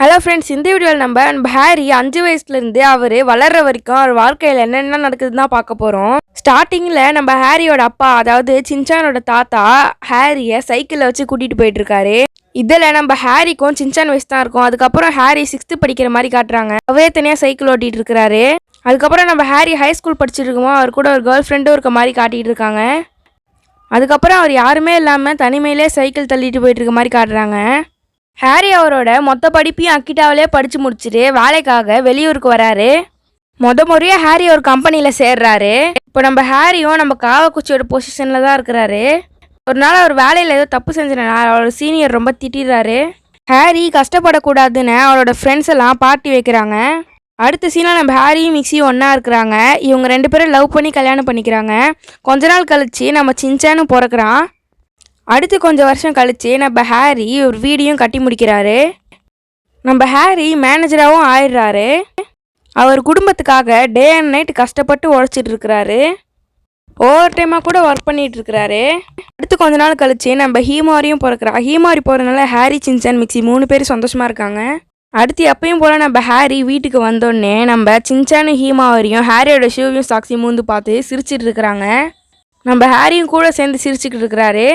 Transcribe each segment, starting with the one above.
Hello friends இந்த வீடியோவில் நம்ம நம்ம ஹாரி அஞ்சு வயசுலேருந்து அவர் வளர்ற வரைக்கும் அவர் வாழ்க்கையில் என்னென்ன நடக்குதுன்னு தான் பார்க்க போகிறோம் ஸ்டார்டிங்கில் நம்ம ஹாரியோட அப்பா அதாவது சின்சானோட தாத்தா ஹாரியை சைக்கிளில் வச்சு கூட்டிகிட்டு போயிட்டுருக்காரு. இதில் நம்ம ஹாரிக்கும் சின்சான் வயசு தான் இருக்கும். அதுக்கப்புறம் ஹாரி சிக்ஸ்த்து படிக்கிற மாதிரி காட்டுறாங்க. அவரே தனியாக சைக்கிள் ஓட்டிகிட்டு இருக்கிறாரு அதுக்கப்புறம் நம்ம ஹாரி ஹை ஸ்கூல் படிச்சுட்டு இருக்கோமோ அவர் கூட ஒரு கேர்ள் ஃப்ரெண்டும் இருக்க மாதிரி காட்டிகிட்டு இருக்காங்க. அதுக்கப்புறம் அவர் யாருமே இல்லாமல் தனிமையிலே சைக்கிள் தள்ளிட்டு போயிட்டு இருக்க மாதிரி காட்டுறாங்க. ஹாரி அவரோட மொத்த படிப்பையும் அக்கிட்டாவிலே படித்து முடிச்சுட்டு வேலைக்காக வெளியூருக்கு வராரு. மொத முறையாக ஹாரி ஒரு கம்பெனியில் சேர்றாரு. இப்போ நம்ம ஹாரியும் நம்ம காவக்குச்சியோட பொசிஷனில் தான் இருக்கிறாரு. ஒரு நாள் அவர் வேலையில் ஏதோ தப்பு செஞ்சனால அவரோட சீனியர் ரொம்ப திட்டிடுறாரு. ஹாரி கஷ்டப்படக்கூடாதுன்னு அவரோட ஃப்ரெண்ட்ஸ் எல்லாம் பார்ட்டி வைக்கிறாங்க. அடுத்த சீனில் நம்ம ஹாரியும் மிக்சியும் ஒன்றா இருக்கிறாங்க. இவங்க ரெண்டு பேரும் லவ் பண்ணி கல்யாணம் பண்ணிக்கிறாங்க. கொஞ்ச நாள் கழிச்சு நம்ம சின்சானும் பிறக்கிறான். அடுத்து கொஞ்சம் வருஷம் கழிச்சு நம்ம ஹாரி ஒரு வீடியும் கட்டி முடிக்கிறாரு. நம்ம ஹாரி மேனேஜராகவும் ஆயிடுறாரு. அவர் குடும்பத்துக்காக டே அண்ட் நைட் கஷ்டப்பட்டு உழைச்சிட்டு இருக்கிறாரு. ஓவர் டைமாக கூட ஒர்க் பண்ணிட்டு இருக்கிறாரு. அடுத்து கொஞ்ச நாள் கழிச்சு நம்ம ஹீமாரியும் பிறக்கிறா ஹீமாரி போகிறதுனால ஹாரி சின்சான் மிக்ஸி மூணு பேர் சந்தோஷமாக இருக்காங்க. அடுத்து எப்பயும் போல் நம்ம ஹாரி வீட்டுக்கு வந்தோடனே நம்ம சின்சானும் ஹீமாவரியும் ஹாரியோட ஷூவையும் சாக்ஸியும் மூந்து பார்த்து சிரிச்சிட்டு இருக்கிறாங்க. நம்ம ஹாரியும் கூட சேர்ந்து சிரிச்சுக்கிட்டு இருக்கிறாரு.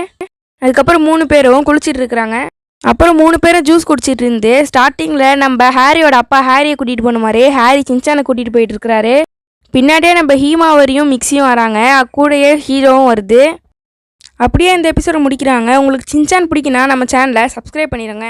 அதுக்கப்புறம் மூணு பேரும் குளிச்சுட்டு இருக்கிறாங்க. அப்புறம் மூணு பேரும் ஜூஸ் குடிச்சிட்டு இருந்து ஸ்டார்டிங்கில் நம்ம ஹாரியோட அப்பா ஹாரியை கூட்டிகிட்டு போன மாதிரி ஹாரி சின்சானை கூட்டிகிட்டு போயிட்டு இருக்கிறாரு. பின்னாடியே நம்ம ஹீமாவரியும் மிக்ஸியும் வராங்க. கூடயே ஹீரோவும் வருது. அப்படியே இந்த எபிசோட முடிக்கிறாங்க. உங்களுக்கு சின்சான் பிடிக்குன்னா நம்ம சேனலை சப்ஸ்கிரைப் பண்ணிடுங்க.